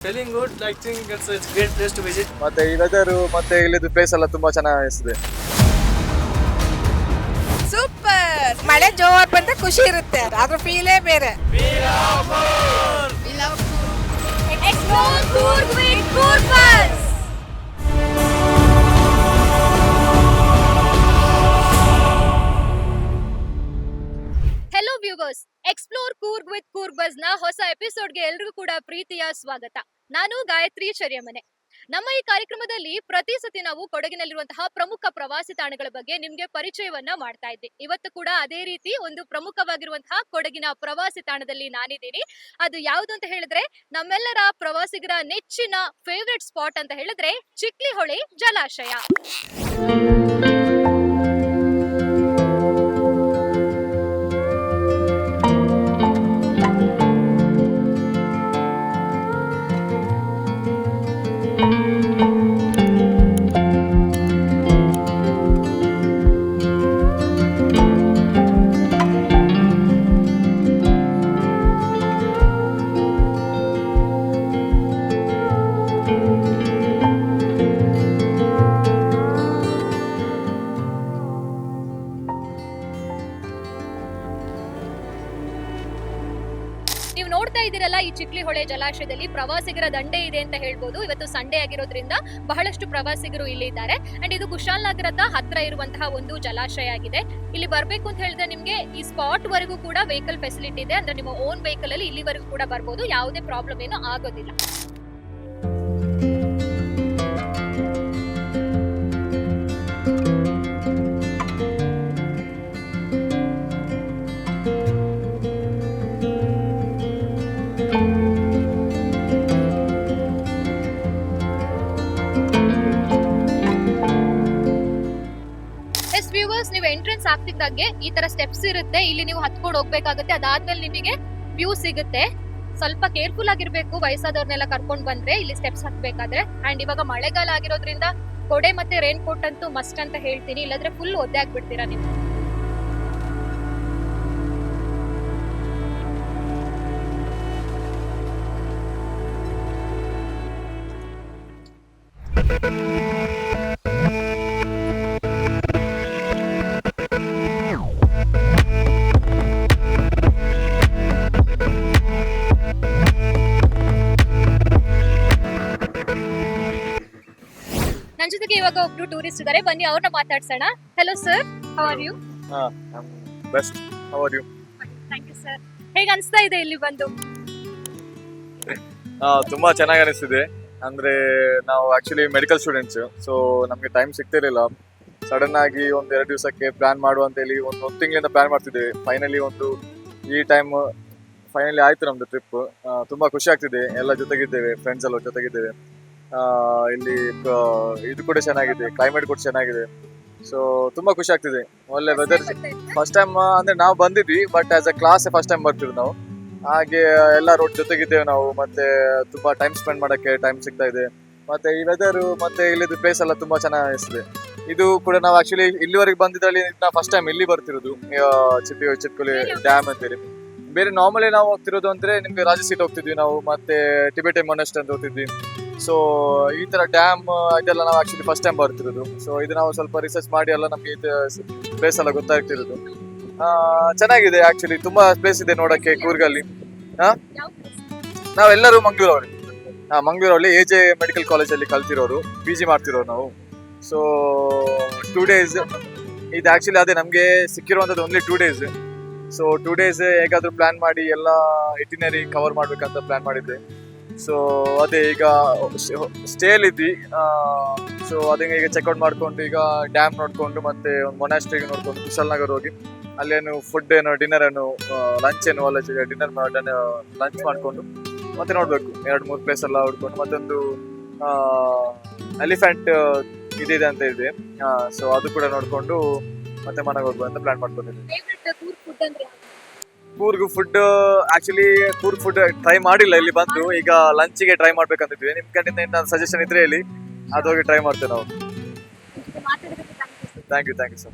Feeling good. I think it's a great place to visit. ಮತ್ತೆ ಈ weather ಮತ್ತೆ ಇಲ್ಲಿದ್ದು place ಎಲ್ಲ ತುಂಬಾ ಚೆನ್ನಾಗಿ ಅನಿಸ್ತದೆ ಸೂಪರ್ ಮಳೆ ಜೋರ್ ಬಂದ್ರೆ ಖುಷಿ ಇರುತ್ತೆ ಅದ್ರ ಫೀಲೇ ಬೇರೆ. Hello viewers explore Coorg with Coorg ಬಸ್ನ ಹೊಸ ಎಪಿಸೋಡ್ಗೆ ಎಲ್ರಿಗೂ ಕೂಡ ಪ್ರೀತಿಯ ಸ್ವಾಗತ. ನಾನು ಗಾಯತ್ರಿ ಚರ್ಯಮನೆ ನಮ್ಮ ಈ ಕಾರ್ಯಕ್ರಮದಲ್ಲಿ ಪ್ರತಿ ಸತಿ ನಾವು ಕೊಡಗಿನಲ್ಲಿರುವಂತಹ ಪ್ರಮುಖ ಪ್ರವಾಸಿ ತಾಣಗಳ ಬಗ್ಗೆ ನಿಮ್ಗೆ ಪರಿಚಯವನ್ನ ಮಾಡ್ತಾ ಇದ್ದೆ. ಇವತ್ತು ಕೂಡ ಅದೇ ರೀತಿ ಒಂದು ಪ್ರಮುಖವಾಗಿರುವಂತಹ ಕೊಡಗಿನ ಪ್ರವಾಸಿ ತಾಣದಲ್ಲಿ ನಾನಿದ್ದೀನಿ. ಅದು ಯಾವುದು ಅಂತ ಹೇಳಿದ್ರೆ, ನಮ್ಮೆಲ್ಲರ ಪ್ರವಾಸಿಗರ ನೆಚ್ಚಿನ ಫೇವ್ರೆಟ್ ಸ್ಪಾಟ್ ಅಂತ ಹೇಳಿದ್ರೆ ಚಿಕ್ಲಿಹೊಳೆ ಜಲಾಶಯ. ಜಲಾಶಯದಲ್ಲಿ ಪ್ರವಾಸಿಗರ ದಂಡೆ ಇದೆ ಅಂತ ಹೇಳ್ಬೋದು. ಇವತ್ತು ಸಂಡೇ ಆಗಿರೋದ್ರಿಂದ ಬಹಳಷ್ಟು ಪ್ರವಾಸಿಗರು ಇಲ್ಲಿ ಇದ್ದಾರೆ. ಅಂಡ್ ಇದು ಕುಶಾಲನಗರದ ಹತ್ರ ಇರುವಂತಹ ಒಂದು ಜಲಾಶಯ ಆಗಿದೆ. ಇಲ್ಲಿ ಬರ್ಬೇಕು ಅಂತ ಹೇಳಿದ್ರೆ ನಿಮ್ಗೆ ಈ ಸ್ಪಾಟ್ ವರೆಗೂ ಕೂಡ ವೆಹಿಕಲ್ ಫೆಸಿಲಿಟಿ ಇದೆ. ಅಂದ್ರೆ ನಿಮ್ಮ ಓನ್ ವೆಹಿಕಲ್ ಅಲ್ಲಿ ಇಲ್ಲಿವರೆಗೂ ಕೂಡ ಬರ್ಬೋದು. ಯಾವುದೇ ಪ್ರಾಬ್ಲಮ್ ಏನು ಆಗೋದಿಲ್ಲ. ಎಂಟ್ರೆನ್ಸ್ ಈ ತರ ಸ್ಟೆಪ್ಸ್ ಇರುತ್ತೆ. ಇಲ್ಲಿ ನೀವು ಹತ್ಕೊಂಡು ಹೋಗ್ಬೇಕಾಗುತ್ತೆ. ಅದಾದ್ಮೇಲೆ ನಿಮಗೆ ವ್ಯೂ ಸಿಗುತ್ತೆ. ಸ್ವಲ್ಪ ಕೇರ್ಫುಲ್ ಆಗಿರ್ಬೇಕು. ವಯಸ್ಸಾದವ್ರನ್ನೆಲ್ಲ ಕರ್ಕೊಂಡ್ ಬಂದ್ರೆ ಇಲ್ಲಿ ಸ್ಟೆಪ್ಸ್ ಹತ್ಬೇಕಾದ್ರೆ ಅಂಡ್ ಇವಾಗ ಮಳೆಗಾಲ ಆಗಿರೋದ್ರಿಂದ ಕೊಡೆ ಮತ್ತೆ ರೈನ್ ಕೋಟ್ ಅಂತೂ ಮಸ್ಟ್ ಅಂತ ಹೇಳ್ತೀನಿ. ಇಲ್ಲಾಂದ್ರೆ ಫುಲ್ ಒದ್ದೆ ಆಗ್ಬಿಡ್ತೀರಾ ನೀವು? ನನ್ ಒಬ್ರು ಟೂರಿಸ್ಟ್ ಇದಾರೆ ಬನ್ನಿ ಅವ್ರನ್ನ ಮಾತಾಡ್ಸೋಣ. Hello sir how are you ಹಾ how are you thank you sir ಹೇಗೆ ಅನಿಸ್ತಾ ಇದೆ ಇಲ್ಲಿ ಬಂದು? ತುಂಬಾ ಚೆನ್ನಾಗಿ ಅನಿಸ್ತಿದೆ. ಅಂದ್ರೆ ನಾವು ಆಕ್ಚುಲಿ ಮೆಡಿಕಲ್ ಸ್ಟೂಡೆಂಟ್ಸ್ ಸೊ ನಮಗೆ ಟೈಮ್ ಸಿಗ್ತಿರ್ಲಿಲ್ಲ. ಸಡನ್ ಆಗಿ ಒಂದು ಎರಡು ದಿವಸಕ್ಕೆ ಪ್ಲಾನ್ ಹೇಳಿ ಒಂದು ಒಂದು ತಿಂಗಳಿಂದ ಪ್ಲಾನ್ ಮಾಡ್ತಿದ್ದೆ. ಫೈನಲಿ ಒಂದು ಈ ಟೈಮ್ ಫೈನಲಿ ಆಯ್ತು ನಮ್ದು ಟ್ರಿಪ್ ತುಂಬಾ ಖುಷಿ ಆಗ್ತಿದೆ. ಎಲ್ಲ ಜೊತೆಗಿದ್ದೇವೆ ಫ್ರೆಂಡ್ಸ್ ಎಲ್ಲ ಜೊತೆಗಿದ್ದೇವೆ. ಇಲ್ಲಿ ಇದು ಕೂಡ ಚೆನ್ನಾಗಿದೆ ಕ್ಲೈಮೇಟ್ ಕೂಡ ಚೆನ್ನಾಗಿದೆ. ಸೊ ತುಂಬಾ ಖುಷಿ ಆಗ್ತಿದೆ. ಒಳ್ಳೆ ವೆದರ್ ಫಸ್ಟ್ ಟೈಮ್ ಅಂದ್ರೆ ನಾವು ಬಂದಿದ್ವಿ but as a class first time ಬರ್ತಿದ್ವಿ ನಾವು. ಹಾಗೆ ಎಲ್ಲ ರೋಡ್ ಜೊತೆಗಿದ್ದೇವೆ ನಾವು ಮತ್ತೆ ತುಂಬಾ ಟೈಮ್ ಸ್ಪೆಂಡ್ ಮಾಡಕ್ಕೆ ಟೈಮ್ ಸಿಗ್ತಾ ಇದೆ. ಮತ್ತೆ ಈ ವೆದರ್ ಮತ್ತೆ ಇಲ್ಲಿದ್ದು ಪ್ಲೇಸ್ ಎಲ್ಲ ತುಂಬಾ ಚೆನ್ನಾಗಿ ಅನಿಸ್ತದೆ ಇದು ಕೂಡ ನಾವು ಆಕ್ಚುಲಿ ಇಲ್ಲಿವರೆಗೆ ಬಂದಿದ್ರಲ್ಲಿ ನಾವು ಫಸ್ಟ್ ಟೈಮ್ ಇಲ್ಲಿ ಬರ್ತಿರೋದು ಚಿಪ್ಪಿ ಚಿಟ್ಕೊಲಿ ಡ್ಯಾಮ್ ಅಂತೇಳಿ. ಬೇರೆ ನಾರ್ಮಲಿ ನಾವು ಹೋಗ್ತಿರೋದು ಅಂದ್ರೆ ನಿಮ್ಗೆ ರಾಜಸೀಟ್ ಹೋಗ್ತಿದ್ವಿ ನಾವು ಮತ್ತೆ ಟಿಬೆಟೆ ಮೊನೆಸ್ಟ್ ಅಂತ ಹೋಗ್ತಿದ್ವಿ. ಸೊ ಈ ತರ ಡ್ಯಾಮ್ ಇದೆಲ್ಲ ನಾವು ಆಕ್ಚುಲಿ ಫಸ್ಟ್ ಟೈಮ್ ಬರ್ತಿರೋದು ಸೊ ಇದು ನಾವು ಸ್ವಲ್ಪ ರಿಸರ್ಚ್ ಮಾಡಿ ಎಲ್ಲ ನಮಗೆ ಪ್ಲೇಸ್ ಎಲ್ಲ ಗೊತ್ತಾಗ್ತಿರೋದು. ಚೆನ್ನಾಗಿದೆ ಆಕ್ಚುಲಿ ತುಂಬಾ ಪ್ಲೇಸ್ ಇದೆ ನೋಡಕ್ಕೆ ಕೂರ್ಗಲ್ಲಿ. ಹಾಂ ನಾವೆಲ್ಲರೂ ಮಂಗಳೂರವ್ರಿ. ಹಾಂ ಮಂಗಳೂರಲ್ಲಿ ಎ ಜೆ ಮೆಡಿಕಲ್ ಕಾಲೇಜಲ್ಲಿ ಕಲ್ತಿರೋರು ಪಿ ಜಿ ಮಾಡ್ತಿರೋರು ನಾವು. ಸೊ ಟೂ ಡೇಸ್ ಇದು ಆಕ್ಚುಲಿ ಅದೇ ನಮಗೆ ಸಿಕ್ಕಿರುವಂಥದ್ದು only two days so two days ಹೇಗಾದರೂ ಪ್ಲಾನ್ ಮಾಡಿ ಎಲ್ಲ ಇಟಿನರಿ ಕವರ್ ಮಾಡಬೇಕಂತ ಪ್ಲಾನ್ ಮಾಡಿದ್ದೆ. ಸೊ ಅದೇ ಈಗ ಸ್ಟೇಲ್ ಇದ್ದಿ ಸೊ ಅದನ್ನ ಈಗ ಚೆಕ್ಔಟ್ ಮಾಡ್ಕೊಂಡು ಈಗ ಡ್ಯಾಮ್ ನೋಡ್ಕೊಂಡು ಮತ್ತೆ ಒಂದು ಮೊನಾಸ್ಟ್ರಿಗೆ ನೋಡ್ಕೊಂಡು ಕುಶಾಲ್ನಗರ್ ಹೋಗಿ ಅಲ್ಲೇನು ಫುಡ್ ಏನು ಡಿನ್ನರ್ ಏನು ಲಂಚ್ ಏನು, ಅಲ್ಲ ಡಿನ್ನರ್ ಲಂಚ್ ಮಾಡಿಕೊಂಡು ಮತ್ತೆ ನೋಡಬೇಕು. ಎರಡು, ಮೂರು ಪ್ಲೇಸ್ ಎಲ್ಲ ಹುಡ್ಕೊಂಡು ಮತ್ತೊಂದು ಎಲಿಫೆಂಟ್ ಇದಿದೆ ಅಂತ ಇದೆ. ಸೊ ಅದು ಕೂಡ ನೋಡ್ಕೊಂಡು ಮತ್ತೆ ಮನೆಗೆ ಹೋಗ್ಬೋದು ಅಂತ ಪ್ಲಾನ್ ಮಾಡ್ಕೊಂಡಿದ್ದೀನಿ Coorg food actually Coorg food try ಮಾಡಿಲ್ಲ ಇಲ್ಲಿ ಬಂದು. ಈಗ ಲಂಚಿಗೆ ಟ್ರೈ ಮಾಡ್ಬೇಕಂತಿದ್ವಿ ನಿಮ್ ಕಡೆಯಿಂದ ಏನಾದ್ರು ಸಜೆಷನ್ ಇದ್ರೆ ಹೇಳಿ. ಅದು ಹೋಗಿ ಟ್ರೈ ಮಾಡ್ತೇವೆ ನಾವು. Thank you thank you so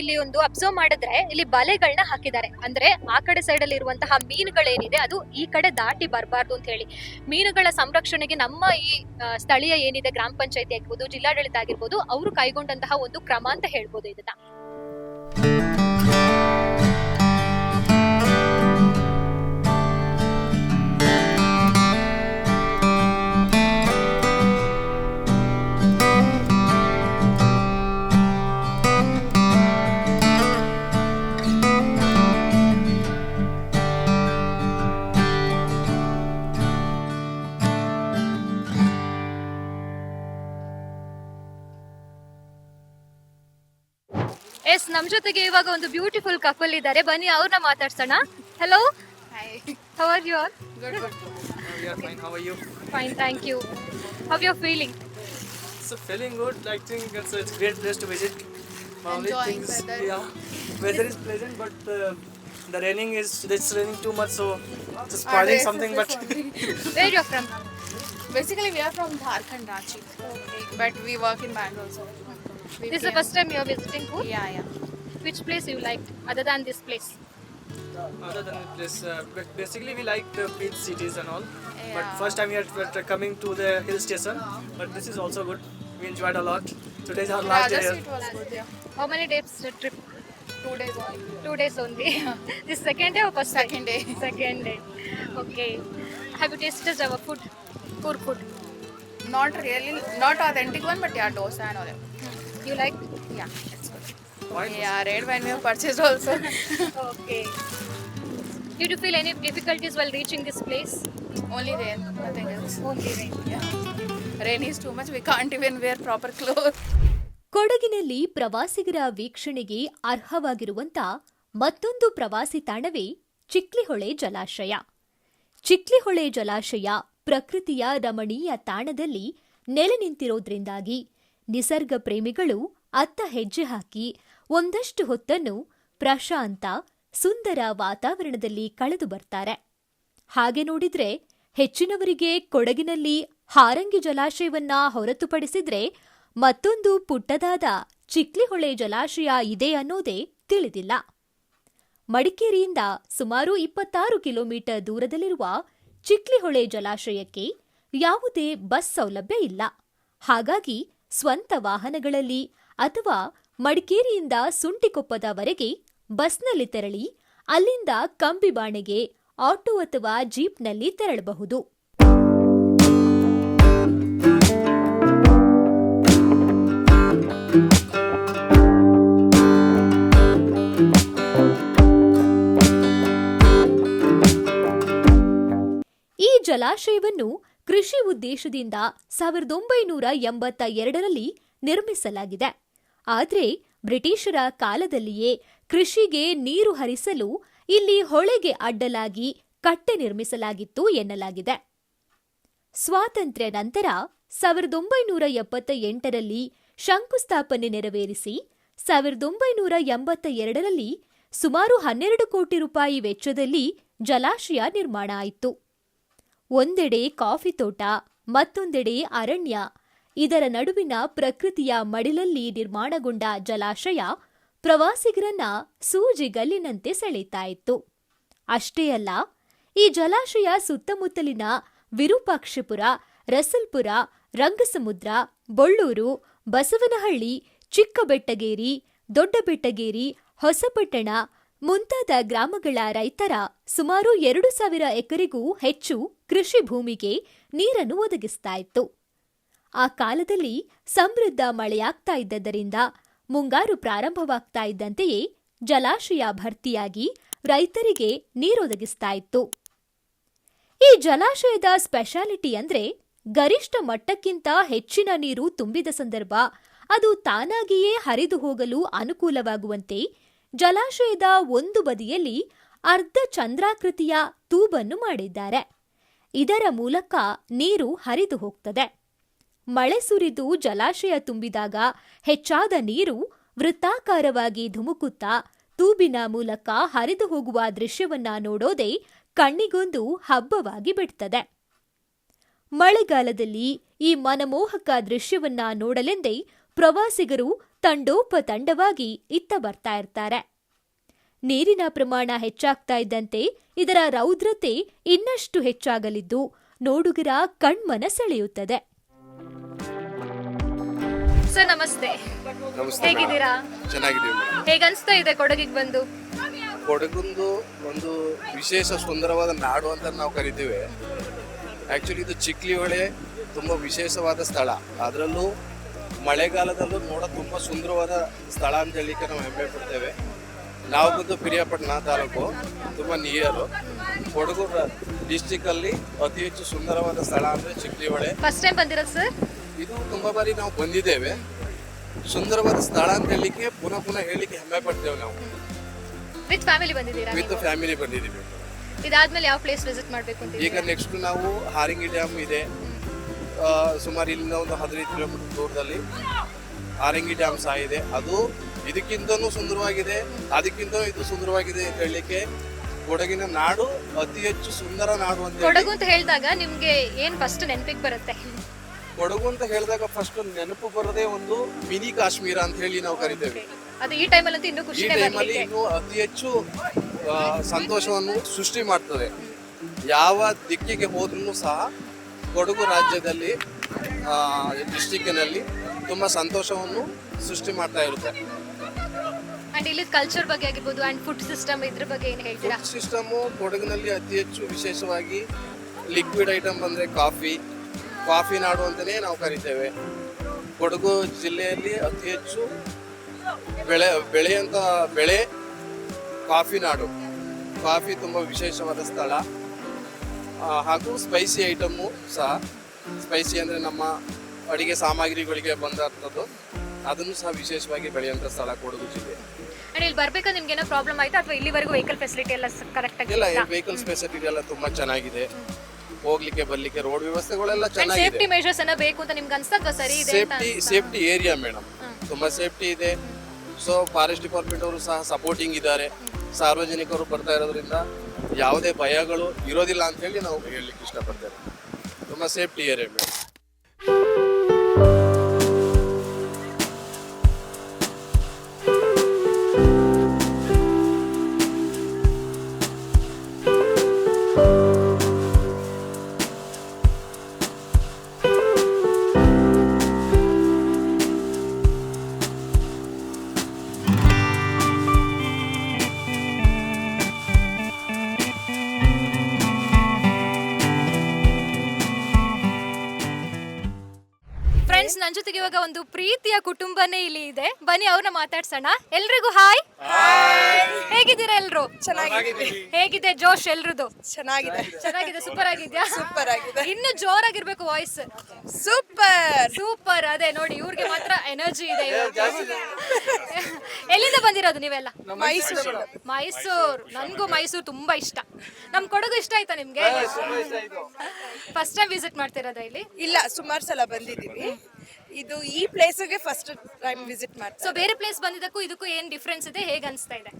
ಇಲ್ಲಿ ಒಂದು ಅಬ್ಸರ್ವ್ ಮಾಡಿದ್ರೆ ಇಲ್ಲಿ ಬಲೆಗಳನ್ನ ಹಾಕಿದ್ದಾರೆ. ಅಂದ್ರೆ ಆ ಕಡೆ ಸೈಡ್ ಅಲ್ಲಿ ಇರುವಂತಹ ಮೀನುಗಳೇನಿದೆ, ಅದು ಈ ಕಡೆ ದಾಟಿ ಬರಬಾರ್ದು ಅಂತ ಹೇಳಿ. ಮೀನುಗಳ ಸಂರಕ್ಷಣೆಗೆ ನಮ್ಮ ಈ ಸ್ಥಳೀಯ ಏನಿದೆ, ಗ್ರಾಮ ಪಂಚಾಯತಿ ಆಗಿರ್ಬೋದು, ಜಿಲ್ಲಾಡಳಿತ ಆಗಿರ್ಬೋದು, ಅವರು ಕೈಗೊಂಡಂತಹ ಒಂದು ಕ್ರಮ ಅಂತ ಹೇಳ್ಬೋದು ಇದನ್ನ. ನಮ್ ಜೊತೆಗೆ ಇವಾಗ ಒಂದು ಬ್ಯೂಟಿಫುಲ್ ಕಪಲ್ ಇದ್ದಾರೆ ಬನ್ನಿ ಅವ್ರನ್ನ ಮಾತಾಡ್ಸೋಣ hello how are you are Good, good. we are fine. How are you? Fine thank you how you feeling So feeling good. I think it's, it's a great place to visit. My only Enjoying thing is, weather. yeah, weather is pleasant, but uh, the raining is it's raining too much, so it's spoiling race something. is But only- where you from Basically, we are from Jharkhand, Ranchi. But we work in Bangalore, so. We this is the first time you're visiting Coorg? Yeah, yeah. Which place you liked other than this place? Other than this, uh, basically we like the beach cities and all. Yeah. But first time we are, coming to the hill station. But this is also good. We enjoyed a lot. Today is our last day. It was good, yeah. How many days the trip? Two days only. Two days only. this second day or first Second day. second day. Okay. Have you tasted our food? Poor food. Not really, not authentic one, but yeah, dosa and all that. You like? Yeah, that's good. Why? Yeah, red wine we have purchased also. Okay. Did you feel any difficulties while reaching this place? only rain, nothing else. Only rain. Yeah. Rain is too much, we can't even wear proper clothes. ಕೊಡಗಿನಲ್ಲಿ ಪ್ರವಾಸಿಗರ ವೀಕ್ಷಣೆಗೆ ಅರ್ಹವಾಗಿರುವಂತ ಮತ್ತೊಂದು ಪ್ರವಾಸಿ ತಾಣವೇ ಚಿಕ್ಲಿಹೊಳೆ ಜಲಾಶಯ ಚಿಕ್ಲಿಹೊಳೆ ಜಲಾಶಯ ಪ್ರಕೃತಿಯ ರಮಣೀಯ ತಾಣದಲ್ಲಿ ನೆಲೆ ನಿಂತಿರೋದ್ರಿಂದಾಗಿ ನಿಸರ್ಗ ಪ್ರೇಮಿಗಳು ಅತ್ತ ಹೆಜ್ಜೆ ಹಾಕಿ ಒಂದಷ್ಟು ಹೊತ್ತನ್ನು ಪ್ರಶಾಂತ, ಸುಂದರ ವಾತಾವರಣದಲ್ಲಿ ಕಳೆದು ಬರ್ತಾರೆ. ಹಾಗೆ ನೋಡಿದ್ರೆ ಹೆಚ್ಚಿನವರಿಗೆ ಕೊಡಗಿನಲ್ಲಿ ಹಾರಂಗಿ ಜಲಾಶಯವನ್ನ ಹೊರತುಪಡಿಸಿದ್ರೆ ಮತ್ತೊಂದು ಪುಟ್ಟದಾದ ಚಿಕ್ಲಿಹೊಳೆ ಜಲಾಶಯ ಇದೆ ಅನ್ನೋದೇ ತಿಳಿದಿಲ್ಲ. ಮಡಿಕೇರಿಯಿಂದ ಸುಮಾರು ಇಪ್ಪತ್ತಾರು ಕಿಲೋಮೀಟರ್ ದೂರದಲ್ಲಿರುವ ಚಿಕ್ಲಿಹೊಳೆ ಜಲಾಶಯಕ್ಕೆ ಯಾವುದೇ ಬಸ್ ಸೌಲಭ್ಯ ಇಲ್ಲ. ಹಾಗಾಗಿ ಸ್ವಂತ ವಾಹನಗಳಲ್ಲಿ ಅಥವಾ ಮಡಿಕೇರಿಯಿಂದ ಸುಂಟಿಕೊಪ್ಪದವರೆಗೆ ಬಸ್ನಲ್ಲಿ ತೆರಳಿ ಅಲ್ಲಿಂದ ಕಂಬಿಬಾಣೆಗೆ ಆಟೋ ಅಥವಾ ಜೀಪ್ನಲ್ಲಿ ತೆರಳಬಹುದು. ಈ ಜಲಾಶಯವನ್ನು ಕೃಷಿ ಉದ್ದೇಶದಿಂದ ಸಾವಿರದ ಒಂಬೈನೂರ ಎಂಬತ್ತ ಎರಡರಲ್ಲಿ ನಿರ್ಮಿಸಲಾಗಿದೆ. ಆದರೆ ಬ್ರಿಟಿಷರ ಕಾಲದಲ್ಲಿಯೇ ಕೃಷಿಗೆ ನೀರು ಹರಿಸಲು ಇಲ್ಲಿ ಹೊಳೆಗೆ ಅಡ್ಡಲಾಗಿ ಕಟ್ಟೆ ನಿರ್ಮಿಸಲಾಗಿತ್ತು ಎನ್ನಲಾಗಿದೆ. ಸ್ವಾತಂತ್ರ್ಯ ನಂತರ ಸಾವಿರದ ಒಂಬೈನೂರ ಎಪ್ಪತ್ತ ಎಂಟರಲ್ಲಿ ಶಂಕುಸ್ಥಾಪನೆ ನೆರವೇರಿಸಿ ಸಾವಿರದ ಒಂಬೈನೂರ ಎಂಬತ್ತ ಎರಡರಲ್ಲಿ ಸುಮಾರು ಹನ್ನೆರಡು ಕೋಟಿ ರೂಪಾಯಿ ವೆಚ್ಚದಲ್ಲಿ ಜಲಾಶಯ ನಿರ್ಮಾಣ ಆಯಿತು. ಒಂದೆಡೆ ಕಾಫಿ ತೋಟ, ಮತ್ತೊಂದೆಡೆ ಅರಣ್ಯ. ಇದರ ನಡುವಿನ ಪ್ರಕೃತಿಯ ಮಡಿಲಲ್ಲಿ ನಿರ್ಮಾಣಗೊಂಡ ಜಲಾಶಯ ಪ್ರವಾಸಿಗರನ್ನ ಸೂಜಿಗಲ್ಲಿನಂತೆ ಸೆಳೆಯುತ್ತಾ ಇತ್ತು. ಅಷ್ಟೇ ಅಲ್ಲ, ಈ ಜಲಾಶಯ ಸುತ್ತಮುತ್ತಲಿನ ವಿರೂಪಾಕ್ಷಪುರ, ರಸಲ್ಪುರ, ರಂಗಸಮುದ್ರ, ಬೊಳ್ಳೂರು, ಬಸವನಹಳ್ಳಿ, ಚಿಕ್ಕಬೆಟ್ಟಗೇರಿ, ದೊಡ್ಡಬೆಟ್ಟಗೇರಿ, ಹೊಸಪಟ್ಟಣ ಮುಂತಾದ ಗ್ರಾಮಗಳ ರೈತರ ಸುಮಾರು ಎರಡು ಸಾವಿರ ಎಕರೆಗೂ ಹೆಚ್ಚು ಕೃಷಿ ಭೂಮಿಗೆ ನೀರನ್ನು ಒದಗಿಸ್ತಾ ಇತ್ತು. ಆ ಕಾಲದಲ್ಲಿ ಸಮೃದ್ಧ ಮಳೆಯಾಗ್ತಾ ಇದ್ದದರಿಂದ ಮುಂಗಾರು ಪ್ರಾರಂಭವಾಗ್ತಾ ಇದ್ದಂತೆಯೇ ಜಲಾಶಯ ಭರ್ತಿಯಾಗಿ ರೈತರಿಗೆ ನೀರೊದಗಿಸ್ತಾ ಇತ್ತು. ಈ ಜಲಾಶಯದ ಸ್ಪೆಷಾಲಿಟಿ ಅಂದ್ರೆ ಗರಿಷ್ಠ ಮಟ್ಟಕ್ಕಿಂತ ಹೆಚ್ಚಿನ ನೀರು ತುಂಬಿದ ಸಂದರ್ಭ ಅದು ತಾನಾಗಿಯೇ ಹರಿದು ಹೋಗಲು ಅನುಕೂಲವಾಗುವಂತೆ ಜಲಾಶಯದ ಒಂದು ಬದಿಯಲ್ಲಿ ಅರ್ಧ ಚಂದ್ರಾಕೃತಿಯ ತೂಬನ್ನು ಮಾಡಿದ್ದಾರೆ. ಇದರ ಮೂಲಕ ನೀರು ಹರಿದು ಹೋಗ್ತದೆ. ಮಳೆ ಸುರಿದು ಜಲಾಶಯ ತುಂಬಿದಾಗ ಹೆಚ್ಚಾದ ನೀರು ವೃತ್ತಾಕಾರವಾಗಿ ಧುಮುಕುತ್ತಾ ತೂಬಿನ ಮೂಲಕ ಹರಿದು ಹೋಗುವ ದೃಶ್ಯವನ್ನ ನೋಡೋದೇ ಕಣ್ಣಿಗೊಂದು ಹಬ್ಬವಾಗಿ ಬಿಡ್ತದೆ. ಮಳೆಗಾಲದಲ್ಲಿ ಈ ಮನಮೋಹಕ ದೃಶ್ಯವನ್ನ ನೋಡಲೆಂದೇ ಪ್ರವಾಸಿಗರು ತಂಡೋಪತಂಡವಾಗಿ ಇತ್ತ ಬರ್ತಾ ಇರ್ತಾರೆ. ನೀರಿನ ಪ್ರಮಾಣ ಹೆಚ್ಚಾಗ್ತಾ ಇದ್ದಂತೆ ಇದರ ರೌದ್ರತೆ ಇನ್ನಷ್ಟು ಹೆಚ್ಚಾಗಲಿದ್ದು ನೋಡುಗರ ಕಣ್ಮನ ಸೆಳೆಯುತ್ತದೆ ಸರ್ ನಮಸ್ತೆ. ನಮಸ್ತೆ ಹೇಗಿದ್ದೀರಾ. ಹೇಗನ್ಸ್ತಾ ಇದೆ ಕೊಡಗಿಗೆ ಬಂದು? ಕೊಡಗೊಂದು ಒಂದು ವಿಶೇಷ ಸುಂದರವಾದ ನಾಡು ಅಂತ ನಾವು ಕರಿತೀವಿ. ಆ್ಯಕ್ಚುಲಿ ಇದು ಚಿಕ್ಲಿ ಹೊಳೆ ತುಂಬ ವಿಶೇಷವಾದ ಸ್ಥಳ. ಅದರಲ್ಲೂ ಮಳೆಗಾಲದಲ್ಲೂ ನೋಡ ತುಂಬ ಸುಂದರವಾದ ಸ್ಥಳ ಅಂತ ಹೇಳಲಿಕ್ಕೆ ನಾವು ಹೆಮ್ಮೆ ಪಡ್ತೇವೆ ನಾವು ಬಂದು ಪಿರಿಯಾಪಟ್ಟಣ ತಾಲೂಕು ತುಂಬ ನಿಯರು ಕೊಡಗು ಡಿಸ್ಟಿಕ್ಕಲ್ಲಿ ಅತಿ ಹೆಚ್ಚು ಸುಂದರವಾದ ಸ್ಥಳ ಅಂದ್ರೆ ಚಿಕ್ಲಿ ಹೊಳೆ ಫಸ್ಟ್ ಟೈಮ್ ಬಂದಿರೋದು ಸರ್ ಇದು ತುಂಬಾ ಬಾರಿ ನಾವು ಬಂದಿದ್ದೇವೆ. ಸುಂದರವಾದ ಸ್ಥಳ ಅಂತ ಹೇಳಲಿಕ್ಕೆ ಪುನಃ ಪುನಃ ಹೇಳಲಿಕ್ಕೆ ಹೆಮ್ಮೆ ಪಡ್ತೇವೆ ನಾವು. ವಿತ್ ಫ್ಯಾಮಿಲಿ ಬಂದಿದ್ದೀರಾ ವಿತ್? ಫ್ಯಾಮಿಲಿ ಬಂದಿದ್ದೀವಿ. ಇದಾದ್ಮೇಲೆ ಯಾವ ಪ್ಲೇಸ್ ವಿಸಿಟ್ ಮಾಡಬೇಕು ಅಂತ ಈಗ ನೆಕ್ಸ್ಟ್ ನಾವು ಹಾರಿಂಗಿ ಡ್ಯಾಮ್ ಇದೆ. ಸುಮಾರು ಇಲ್ಲಿಂದ ಒಂದು ಹದಿನೈದು ಕಿಲೋಮೀಟರ್ ದೂರದಲ್ಲಿ ಆರಂಗಿ ಡ್ಯಾಮ್ ಸಹ ಇದೆ. ಅದು ಇದಕ್ಕಿಂತನೂ ಸುಂದರವಾಗಿದೆ ಅದಕ್ಕಿಂತ ಇದು ಸುಂದರವಾಗಿದೆ ಅಂತ ಹೇಳಲಿಕ್ಕೆ ಕೊಡಗಿನ ನಾಡು ಅತಿ ಹೆಚ್ಚು ಸುಂದರ ನಾಡು ಅಂತ ಕೊಡಗು ಅಂತ ಹೇಳಿದಾಗ ನಿಮ್ಗೆ ಏನ್ ಫಸ್ಟ್ ನೆನಪಿಗೆ ಬರುತ್ತೆ? ಕೊಡಗು ಅಂತ ಹೇಳಿದಾಗ ಫಸ್ಟ್ ನೆನಪು ಬರೋದೇ ಒಂದು ಮಿನಿ ಕಾಶ್ಮೀರ ಅಂತ ಹೇಳಿ ನಾವು ಕರಿತೇವೆ. ಅದು ಈ ಟೈಮಲ್ಲಿ ಅಂತೂ ಇನ್ನೂ ಖುಷಿ ಟೈಮಲ್ಲಿ ಇನ್ನು ಅತಿ ಹೆಚ್ಚು ಆ, ಸಂತೋಷವನ್ನು ಸೃಷ್ಟಿ ಮಾಡ್ತದೆ. ಯಾವ ದಿಕ್ಕಿಗೆ ಹೋದ್ರೂ ಸಹ ಕೊಡಗು ರಾಜ್ಯದಲ್ಲಿ ಡಿಸ್ಟಿಕ್ಕಿನಲ್ಲಿ ತುಂಬ ಸಂತೋಷವನ್ನು ಸೃಷ್ಟಿ ಮಾಡ್ತಾ ಇರುತ್ತೆ. ಅಂಡ್ ಇಲ್ಲಿ ಕಲ್ಚರ್ ಬಗ್ಗೆ ಆಗಿರ್ಬೋದು ಅಂಡ್ ಫುಡ್ ಸಿಸ್ಟಮ್ ಇದ್ರ ಬಗ್ಗೆ ಏನು ಹೇಳ್ತೀರಾ? ಫುಡ್ ಸಿಸ್ಟಮು ಕೊಡಗಿನಲ್ಲಿ ಅತಿ ಹೆಚ್ಚು ವಿಶೇಷವಾಗಿ ಲಿಕ್ವಿಡ್ ಐಟಮ್ ಅಂದರೆ ಕಾಫಿ ಕಾಫಿ ನಾಡು ಅಂತಲೇ ನಾವು ಕರಿತೇವೆ. ಕೊಡಗು ಜಿಲ್ಲೆಯಲ್ಲಿ ಅತಿ ಹೆಚ್ಚು ಬೆಳೆ ಬೆಳೆಯಂಥ ಬೆಳೆ ಕಾಫಿ ನಾಡು. ಕಾಫಿ ತುಂಬ ವಿಶೇಷವಾದ ಸ್ಥಳ. ಹಾಗೂ ಸ್ಪೈಸಿ ಐಟಮು ಸಹ. ಸ್ಪೈಸಿ ಅಂದರೆ ನಮ್ಮ ಅಡಿಗೆ ಸಾಮಗ್ರಿಗಳಿಗೆ ಬಂದಂಥದ್ದು. ಅದನ್ನು ಸಹ ವಿಶೇಷವಾಗಿ ಬೆಳೆಯುವಂಥ ಸ್ಥಳ ಕೊಡಗು ಜಿಲ್ಲೆ. ಅಂಡ್ ಇಲ್ಲಿ ಬರ್ಬೇಕಾದ್ರೆ ನಿಮ್ಗೆ ಏನೋ ಪ್ರಾಬ್ಲಮ್ ಆಯ್ತಾ? ಅಥವಾ ಇಲ್ಲಿವರೆಗೂ ವೆಹಿಕಲ್ ಫೆಸಿಲಿಟಿ ಎಲ್ಲ ಕರೆಕ್ಟ್ ಆಗಿ ಇಲ್ಲ ವೆಹಿಕಲ್ ಫೆಸಿಲಿಟಿ ಎಲ್ಲ ತುಂಬಾ ಚೆನ್ನಾಗಿದೆ. ಹೋಗ್ಲಿಕ್ಕೆ ಬರ್ಲಿಕ್ಕೆ ರೋಡ್ ವ್ಯವಸ್ಥೆಗಳೆಲ್ಲ ಸೇಫ್ಟಿ ಚೆನ್ನಾಗಿದೆ. ಮೆಷರ್ಸ್ ಎಲ್ಲ ಬೇಕು ಅಂತ ನಿಮ್ಗೆ ಅನ್ಸತ್ತ ಸರಿ ಇದೆ ಅಂತ ಸೇಫ್ಟಿ ಸೇಫ್ಟಿ ಏರಿಯಾ ಮೇಡಮ್ ತುಂಬಾ ಸೇಫ್ಟಿ ಇದೆ. ಸೊ ಫಾರೆಸ್ಟ್ ಡಿಪಾರ್ಟ್ಮೆಂಟ್ ಅವರು ಸಹ ಸಪೋರ್ಟಿಂಗ್ ಇದ್ದಾರೆ. ಸಾರ್ವಜನಿಕರು ಬರ್ತಾ ಇರೋದ್ರಿಂದ ಯಾವುದೇ ಭಯಗಳು ಇರೋದಿಲ್ಲ ಅಂತ ಹೇಳಿ ನಾವು ಹೇಳಲಿಕ್ಕೆ ಇಷ್ಟಪಡ್ತೇವೆ. ತುಂಬಾ ಸೇಫ್ಟಿ ಏರಿಯಾ ನನ್ನ ಜೊತೆಗೆ ಇವಾಗ ಒಂದು ಪ್ರೀತಿಯ ಕುಟುಂಬನೇ ಇಲ್ಲಿ ಇದೆ. ಬನ್ನಿ ಅವ್ರನ್ನ ಮಾತಾಡ್ಸೋಣ. ಎಲ್ರಿಗೂ ಹಾಯ್. ಹೇಗಿದ್ದೀರಾ ಎಲ್ರು? ಚೆನ್ನಾಗಿದೆ ಹೇಗಿದೆ ಜೋಶ್ ಎಲ್ರದು? ಚೆನ್ನಾಗಿದೆ. ಚೆನ್ನಾಗಿದೆ ಸೂಪರ್ ಆಗಿದ್ಯಾ ಸೂಪರ್ ಆಗಿದೆ ಇನ್ನು ಜೋರಾಗಿರ್ಬೇಕು ವಾಯ್ಸ್ ಸೂಪರ್. ಸೂಪರ್ ಅದೇ ನೋಡಿ ಇವ್ರಿಗೆ ಮಾತ್ರ ಎನರ್ಜಿ ಇದೆ. ಎಲ್ಲಿಂದ ಬಂದಿರೋದು ನೀವೆಲ್ಲ? ಮೈಸೂರು. ಮೈಸೂರು. ನನ್ಗೂ ಮೈಸೂರು ತುಂಬಾ ಇಷ್ಟ. ನಮ್ ಕೊಡಗು ಇಷ್ಟ ಆಯ್ತಾ ನಿಮ್ಗೆ? ಫಸ್ಟ್ ಟೈಮ್ ವಿಸಿಟ್ ಮಾಡ್ತಿರೋದಾ ಇಲ್ಲಿ? ಇಲ್ಲ ಸುಮಾರು ಸಲ ಬಂದಿದ್ದೀವಿ ಇದು ಈ ಪ್ಲೇಸಿಗೆ ಫಸ್ಟ್ ಟೈಮ್ ವಿಸಿಟ್ ಸೊ ಮಾಡ್ತಾರೆ ಬೇರೆ ಪ್ಲೇಸ್ ಬಂದಿದ್ದಕ್ಕೂ ಇದಕ್ಕೂ ಏನು ಡಿಫ್ರೆನ್ಸ್ ಇದೆ? ಹೇಗೆ ಅನಿಸ್ತಾ ಇದೆ?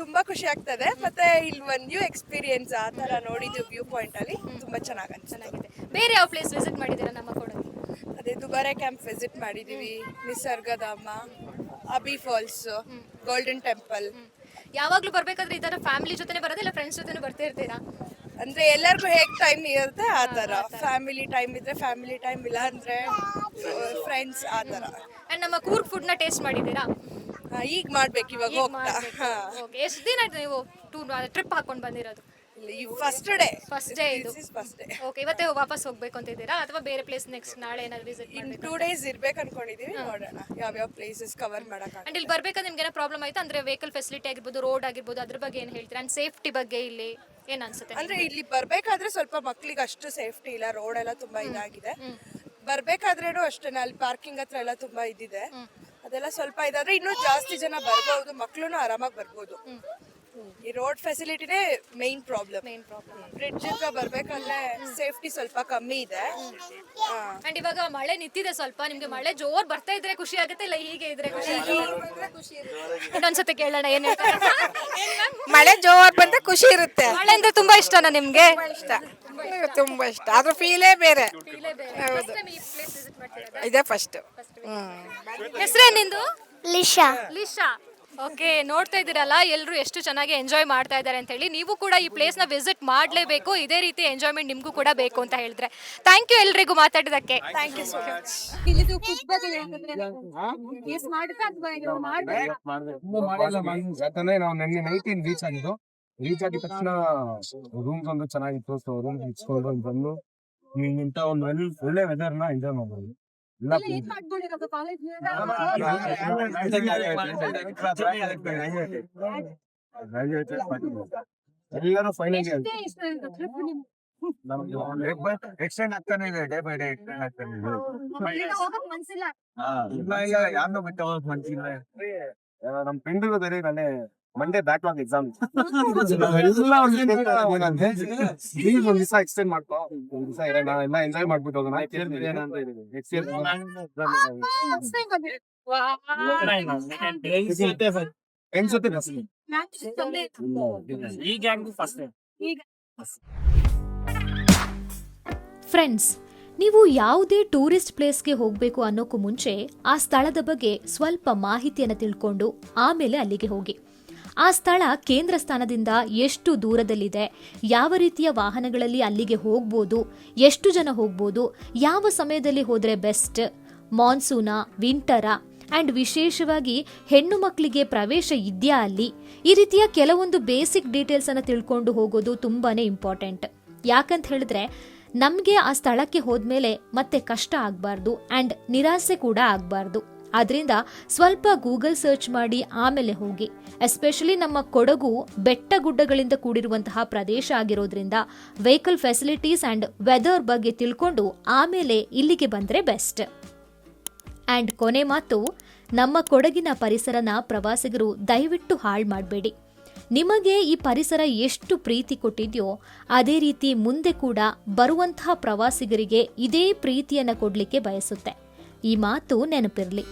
ತುಂಬಾ ಖುಷಿ ಆಗ್ತದೆ. ಮತ್ತೆ ಇಲ್ಲಿ ಒಂದು ನ್ಯೂ ಎಕ್ಸ್ಪೀರಿಯನ್ಸ್ ಆ ತರ ನೋಡಿದ್ದು ವ್ಯೂ ಪಾಯಿಂಟ್ ಅಲ್ಲಿ ತುಂಬಾ ಚೆನ್ನಾಗಿ ಚೆನ್ನಾಗಿದೆ. ಬೇರೆ ಯಾವ ಪ್ಲೇಸ್ ವಿಸಿಟ್ ಮಾಡಿದ್ದೀರಾ ನಮ್ಮ ಕೊಡಗು? ಅದೇ ದುಬಾರೆ ಕ್ಯಾಂಪ್ ವಿಸಿಟ್ ಮಾಡಿದೀವಿ. Nisargadhama Abbi falls Golden Temple ಯಾವಾಗ್ಲೂ ಬರ್ಬೇಕಾದ್ರೆ ಈ ತರ ಫ್ಯಾಮಿಲಿ ಜೊತೆನೆ ಬರೋದಿಲ್ಲ ಫ್ರೆಂಡ್ಸ್ ಜೊತೆನೂ ಬರ್ತಿರ್ತೀರಾ ಅಂದ್ರೆ ಎಲ್ಲರಿಗೂ ಹೇಗ್ ಟೈಮ್ ಇರುತ್ತೆ ಆ ತರ ಫ್ಯಾಮಿಲಿ ಟೈಮ್ ಇದ್ರೆ ಫ್ಯಾಮಿಲಿ ಟೈಮ್ ಇಲ್ಲ ಅಂದ್ರೆ ಫ್ರೆಂಡ್ಸ್ ಆ ತರ ಅಂಡ್ ನಮ್ಮ ಕೂರ್ಗ್ ಫುಡ್ನ ಟೇಸ್ಟ್ ಮಾಡಿದ್ದೀರಾ? ಈಗ ಮಾಡ್ಬೇಕು ಇವಾಗ ಹೋಗ್ತಾ. ಹಾ. ಓಕೆ ಎಷ್ಟು ದಿನ ಆಯ್ತು ನೀವು ಟೂ ಟ್ರಿಪ್ ಹಾಕೊಂಡು ಬಂದಿರೋದು? ಫಸ್ಟ್ ಡೇ ಫಸ್ಟ್ ಡೇ ಇದು. ಫಸ್ಟ್ ಡೇ ಓಕೆ ಇವತ್ತೇ ವಾಪಸ್ ಹೋಗ್ಬೇಕು ಅಂತ ಇದ್ದೀರಾ? ಅಥವಾ ಬೇರೆ ಪ್ಲೇಸ್ ನೆಕ್ಸ್ಟ್ ನಾಳೆ ಏನಾದ್ರು ವಿಸಿಟ್ ಇನ್ ಟೂ ಡೇಸ್ ಇರ್ಬೇಕು ಅನ್ಕೊಂಡಿದೀವಿ ನೋಡೋಣ. ಯಾವ್ಯಾವ ಪ್ಲೇಸಸ್ ಕವರ್ ಮಾಡಕ್ ಅಂಡ್ ಇಲ್ಲಿ ಬರ್ಬೇಕಾದ್ರೆ ನಿಮ್ಗೆ ಏನೋ ಪ್ರಾಬ್ಲಮ್ ಆಯ್ತು? ಅಂದ್ರೆ ವೆಹಿಕಲ್ ಫೆಸಿಲಿಟಿ ಆಗಿರ್ಬೋದು ರೋಡ್ ಆಗಿರ್ಬೋದು ಅದ್ರ ಬಗ್ಗೆ ಏನು ಹೇಳ್ತೀರಾ? ಅಂಡ್ ಸೇಫ್ಟಿ ಬಗ್ಗೆ ಇಲ್ಲಿ? ಏನ್ ಅನ್ಸುತ್ತೆ ಅಂದ್ರೆ ಇಲ್ಲಿ ಬರ್ಬೇಕಾದ್ರೆ ಸ್ವಲ್ಪ ಮಕ್ಳಿಗೆ ಅಷ್ಟು ಸೇಫ್ಟಿ ಇಲ್ಲ ರೋಡ್ ಎಲ್ಲ ತುಂಬಾ ಇದಾಗಿದೆ. ಬರ್ಬೇಕಾದ್ರೆ ಅಷ್ಟೇ ಅಲ್ಲಿ ಪಾರ್ಕಿಂಗ್ ಹತ್ರ ಎಲ್ಲ ತುಂಬಾ ಇದಿದೆ. ಅದೆಲ್ಲ ಸ್ವಲ್ಪ ಇದಾದ್ರೆ ಇನ್ನೂ ಜಾಸ್ತಿ ಜನ ಬರ್ಬೋದು ಮಕ್ಳು ಆರಾಮಾಗಿ ಬರ್ಬೋದು. ಈ road ಫೆಸಿಲಿಟಿನೇ main problem main problem bridge ಹತ್ರ ಬರ್ಬೇಕಂದ್ರೆ ಸೇಫ್ಟಿ ಸ್ವಲ್ಪ ಕಮ್ಮಿ ಇದೆ. ಅಂಡ್ ಇವಾಗ ಮಳೆ ನಿಂತಿದೆ ಸ್ವಲ್ಪ ನಿಮ್ಗೆ ಮಳೆ ಜೋರ್ ಬರ್ತಾ ಇದ್ರೆ ಖುಷಿ ಆಗುತ್ತೆ ಇಲ್ಲ ಹೀಗೆ ಇದ್ರೆ ಖುಷಿ ಇನ್ನೊಂದ್ಸತಿ ಕೇಳೋಣ ಏನ್ ಹೇಳ್ತಾರೆ? ಮಳೆ ಜೋರ್ ಬಂದ್ರೆ ಖುಷಿ ಇರುತ್ತೆ. ಮಳೆ ಅಂದ್ರೆ ತುಂಬಾ ಇಷ್ಟನಾ ನಿಮ್ಗೆ? ಇಷ್ಟ. ತುಂಬಾ ಇಷ್ಟ. ಅದ್ರ ಫೀಲೇ ಬೇರೆ. ಹೌದು. ಇದೇ ಫಸ್ಟ್ ಹೆಸರೇ ನಿಂದು? ಲಿಶಾ. ಲಿಶಾ. ಓಕೆ ನೋಡ್ತಾ ಇದ್ದೀರಲ್ಲ ಎಲ್ಲರೂ ಎಷ್ಟು ಚೆನ್ನಾಗಿ ಎಂಜಾಯ್ ಮಾಡ್ತಾ ಇದ್ದಾರೆ ಅಂತ ಹೇಳಿ. ನೀವು ಕೂಡ ಈ ಪ್ಲೇಸ್ನ ವಿಸಿಟ್ ಮಾಡಲೇಬೇಕು. ಇದೇ ರೀತಿ ಎಂಜಾಯ್ಮೆಂಟ್ ನಿಮಗೂ ಕೂಡ ಬೇಕು ಅಂತ ಹೇಳಿದ್ರೆ. ಥ್ಯಾಂಕ್ ಯು ಎಲ್ರಿಗೂ ಮಾತಾಡಿದಕ್ಕೆ. ಥ್ಯಾಂಕ್ ಯು ಸೊ ಮಚ್ ಯಾಕಂದ್ರೆ ನಾವು ನಿನ್ನೆ ನೈಟ್ ರೀಚ್ ಆಗಿದ್ದು? ರೀಚ್ ಆಗಿದ ತಕ್ಷಣ ರೂಮ್ಸ್ ಒಂದು ಚೆನ್ನಾಗಿತ್ತು. ಸೊ ರೂಮ್ ಬಂದು ನಿಂತ ಒಂದು ಒಳ್ಳೆ- ವೆದರ್ನ ವೆದರ್ನ ಎಂಜಾಯ್ ಮಾಡ್ಬೋದು. ಎಲ್ಲರೂ ಫೈನಲ್ ಎಕ್ಸ್ಟೆಂಡ್ ಆಗ್ತಾನೆ ಇದೆ ಡೇ ಬೈ ಡೇ ಎಕ್ಸ್ಟೆಂಡ್ ಆಗ್ತಾನೆ ಇದೆ ಇಲ್ಲ ಇಲ್ಲ ಯಾರನ್ನೂ ಬಿಟ್ಟು ಹೋಗಕ್ ಮನ್ಸಿಲ್ಲ ನಮ್ ಫ್ರೆಂಡ್ಗಳು ಬೇರೆ ನಾಳೆ ಮಂಡೇ ಬ್ಯಾಕ್ಲಾಗ್ ಎಕ್ಸಾಮ್ ನಾವೆಲ್ಲ ಪ್ಲೀಸ್ ಒಂದ್ ದಿವಸ ಎಕ್ಸ್ಟೆಂಡ್ ಮಾಡ್ಕೋ. ಒಂದ್ ದಿವಸ ಇರೋಣ ಎಲ್ಲ ಎಂಜಾಯ್ ಮಾಡ್ಬಿಟ್ಟು ಹೋಗೋಣ. ನೆಕ್ಸ್ಟ್ ಇಯರ್ ಫ್ರೆಂಡ್ಸ್ ಜೊತೆ ಫ್ರೆಂಡ್ಸ್ ನೀವು ಯಾವುದೇ ಟೂರಿಸ್ಟ್ ಪ್ಲೇಸ್ಗೆ ಹೋಗಬೇಕು ಅನ್ನೋಕ್ಕೂ ಮುಂಚೆ ಆ ಸ್ಥಳದ ಬಗ್ಗೆ ಸ್ವಲ್ಪ ಮಾಹಿತಿಯನ್ನು ತಿಳ್ಕೊಂಡು ಆಮೇಲೆ ಅಲ್ಲಿಗೆ ಹೋಗಿ. ಆ ಸ್ಥಳ ಕೇಂದ್ರ ಸ್ಥಾನದಿಂದ ಎಷ್ಟು ದೂರದಲ್ಲಿದೆ? ಯಾವ ರೀತಿಯ ವಾಹನಗಳಲ್ಲಿ ಅಲ್ಲಿಗೆ ಹೋಗ್ಬೋದು? ಎಷ್ಟು ಜನ ಹೋಗ್ಬೋದು? ಯಾವ ಸಮಯದಲ್ಲಿ ಹೋದರೆ ಬೆಸ್ಟ್? ಮಾನ್ಸೂನ, ವಿಂಟರಾ ಆ್ಯಂಡ್ ವಿಶೇಷವಾಗಿ ಹೆಣ್ಣು ಮಕ್ಕಳಿಗೆ ಪ್ರವೇಶ ಇದೆಯಾ ಅಲ್ಲಿ? ಈ ರೀತಿಯ ಕೆಲವೊಂದು ಬೇಸಿಕ್ ಡೀಟೇಲ್ಸನ್ನು ತಿಳ್ಕೊಂಡು ಹೋಗೋದು ತುಂಬಾ ಇಂಪಾರ್ಟೆಂಟ್. ಯಾಕಂತ ಹೇಳಿದ್ರೆ, ನಮಗೆ ಆ ಸ್ಥಳಕ್ಕೆ ಹೋದ್ಮೇಲೆ ಮತ್ತೆ ಕಷ್ಟ ಆಗಬಾರ್ದು ಆ್ಯಂಡ್ ನಿರಾಸೆ ಕೂಡ ಆಗಬಾರ್ದು. ಆದ್ರಿಂದ ಸ್ವಲ್ಪ ಗೂಗಲ್ ಸರ್ಚ್ ಮಾಡಿ ಆಮೇಲೆ ಹೋಗಿ. ಎಸ್ಪೆಷಲಿ ನಮ್ಮ ಕೊಡಗು ಬೆಟ್ಟ ಗುಡ್ಡಗಳಿಂದ ಕೂಡಿರುವಂತಹ ಪ್ರದೇಶ ಆಗಿರೋದ್ರಿಂದ ವೆಹಿಕಲ್ ಫೆಸಿಲಿಟೀಸ್ ಆ್ಯಂಡ್ ವೆದರ್ ಬಗ್ಗೆ ತಿಳ್ಕೊಂಡು ಆಮೇಲೆ ಇಲ್ಲಿಗೆ ಬಂದರೆ ಬೆಸ್ಟ್ ಆ್ಯಂಡ್ ಕೊನೆ ಮಾತು, ನಮ್ಮ ಕೊಡಗಿನ ಪರಿಸರನ ಪ್ರವಾಸಿಗರು ದಯವಿಟ್ಟು ಹಾಳು ಮಾಡಬೇಡಿ. ನಿಮಗೆ ಈ ಪರಿಸರ ಎಷ್ಟು ಪ್ರೀತಿ ಕೊಟ್ಟಿದೆಯೋ, ಅದೇ ರೀತಿ ಮುಂದೆ ಕೂಡ ಬರುವಂತಹ ಪ್ರವಾಸಿಗರಿಗೆ ಇದೇ ಪ್ರೀತಿಯನ್ನು ಕೊಡಲಿಕ್ಕೆ ಬಯಸುತ್ತೆ. ಈ ಮಾತು ನೆನಪಿರಲಿ.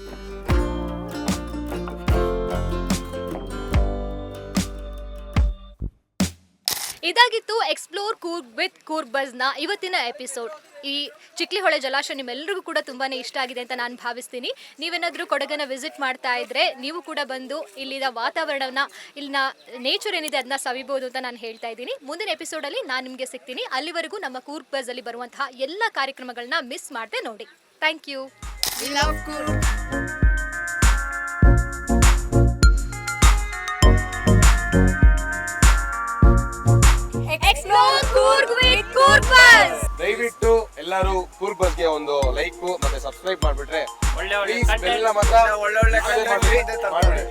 ಇದಾಗಿತ್ತು ಎಕ್ಸ್ಪ್ಲೋರ್ ಕೂರ್ಗ್ ವಿತ್ ಕೂರ್ಗ್ ಬಸ್ನ ಇವತ್ತಿನ ಎಪಿಸೋಡ್ ಈ ಚಿಕ್ಲಿಹೊಳೆ ಜಲಾಶಯ ನಿಮ್ಮೆಲ್ಲರಿಗೂ ಕೂಡ ತುಂಬಾನೇ ಇಷ್ಟ ಆಗಿದೆ ಅಂತ ನಾನು ಭಾವಿಸ್ತೀನಿ. ನೀವೇನಾದರೂ ಕೊಡಗನ ವಿಸಿಟ್ ಮಾಡ್ತಾ ಇದ್ರೆ ನೀವು ಕೂಡ ಬಂದು ಇಲ್ಲಿನ ವಾತಾವರಣನ, ಇಲ್ಲಿನ ನೇಚರ್ ಏನಿದೆ ಅದನ್ನ ಸವಿಬೋದು ಅಂತ ನಾನು ಹೇಳ್ತಾ ಇದ್ದೀನಿ. ಮುಂದಿನ ಎಪಿಸೋಡಲ್ಲಿ ನಾನು ನಿಮಗೆ ಸಿಗ್ತೀನಿ. ಅಲ್ಲಿವರೆಗೂ ನಮ್ಮ ಕೂರ್ಗ್ ಬಸ್ಸಲ್ಲಿ ಬರುವಂತಹ ಎಲ್ಲ ಕಾರ್ಯಕ್ರಮಗಳನ್ನ ಮಿಸ್ ಮಾಡದೆ ನೋಡಿ. ಥ್ಯಾಂಕ್ ಯು ದಯವಿಟ್ಟು ಎಲ್ಲರೂ ಕೂರ್ಗ್ ಬಗ್ಗೆ ಒಂದು ಲೈಕ್ ಮತ್ತೆ ಸಬ್ಸ್ಕ್ರೈಬ್ ಮಾಡ್ಬಿಟ್ರೆ ಒಳ್ಳೆ ಒಳ್ಳೆ ಮಾತ್ರ ಒಳ್ಳೆ ಒಳ್ಳೆ ಮಾಡ್ಬಿಡಿ.